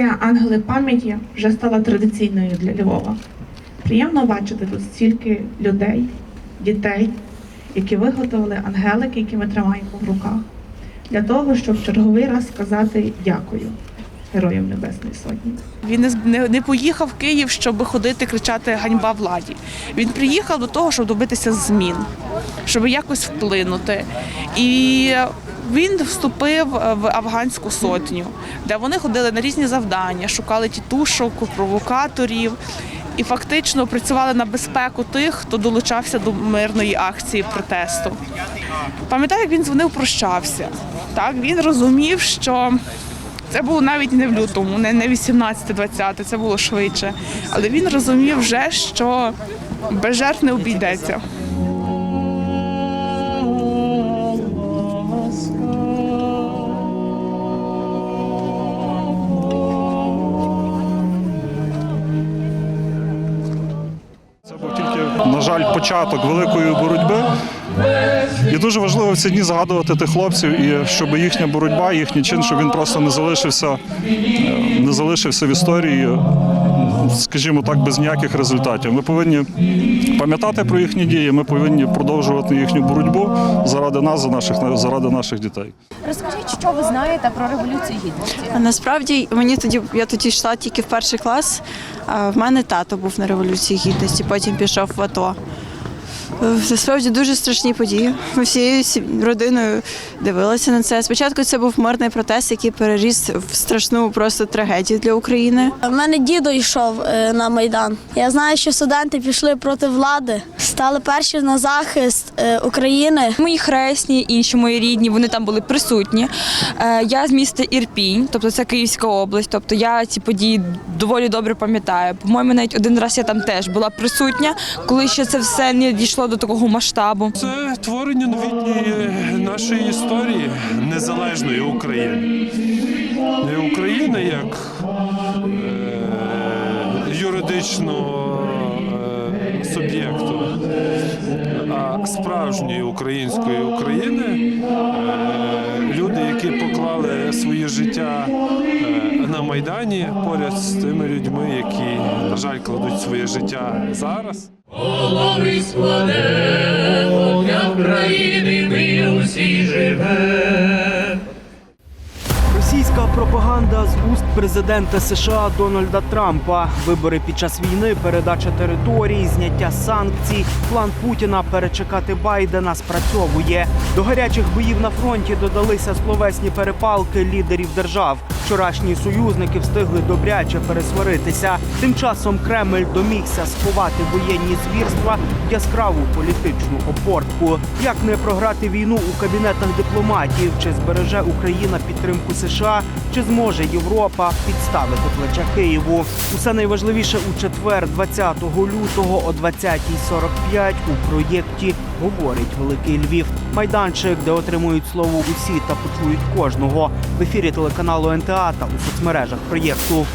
ангели пам'яті вже стала традиційною для Львова. Приємно бачити тут стільки людей, дітей, які виготовили ангелики, які ми тримаємо в руках, для того, щоб в черговий раз сказати дякую Героям Небесної Сотні. Він не, не поїхав в Київ, щоб ходити, кричати ганьба владі. Він приїхав до того, щоб добитися змін, щоб якось вплинути. І він вступив в афганську сотню, де вони ходили на різні завдання, шукали тітушок, провокаторів і фактично працювали на безпеку тих, хто долучався до мирної акції протесту. Пам'ятаю, як він дзвонив, прощався. Так, він розумів, що це було навіть не в лютому, не, не 18-20, це було швидше. Але він розумів вже, що без жертв не обійдеться. Жаль, початок великої боротьби. І дуже важливо в ці дні згадувати тих хлопців, і щоб їхня боротьба, їхній чин, щоб він просто не залишився, е, не залишився в історії, скажімо так, без ніяких результатів. Ми повинні пам'ятати про їхні дії, ми повинні продовжувати їхню боротьбу заради нас, за наших, заради наших дітей. Розкажіть, що ви знаєте про революцію гідності? Насправді мені тоді я тоді йшла тільки в перший клас. А в мене тато був на революції гідності, потім пішов в АТО. Насправді дуже страшні події. Ми всією родиною дивилися на це. Спочатку це був мирний протест, який переріс в страшну просто трагедію для України. У мене дідо йшов е, на майдан. Я знаю, що студенти пішли проти влади, стали перші на захист е, України. Мої хресні, інші мої рідні, вони там були присутні. Е, Я з міста Ірпінь, тобто це Київська область. Тобто я ці події доволі добре пам'ятаю. По-моєму, навіть один раз я там теж була присутня, коли ще це все не дійшло до такого масштабу. Це творення новітньої нашої історії незалежної України. Не України як е, юридичного е, суб'єкту, а справжньої української України. Е, люди, які поклали своє життя е, на Майдані поряд з тими людьми, які, на жаль, кладуть своє життя зараз. Голови складемо для України ми усі живе. Уст президента США Дональда Трампа. Вибори під час війни, передача територій, зняття санкцій. План Путіна перечекати Байдена спрацьовує. До гарячих боїв на фронті додалися словесні перепалки лідерів держав. Вчорашні союзники встигли добряче пересваритися. Тим часом Кремль домігся сховати воєнні звірства в яскраву політичну опортку. Як не програти війну у кабінетах дипломатів? Чи збереже Україна підтримку США? Чи зможе Європа підставити плече Києву? Усе найважливіше у четвер, 20 лютого о 20.45 у проєкті говорить Великий Львів. Майданчик, де отримують слово усі та почують кожного. В ефірі телеканалу НТА та у соцмережах проєкту.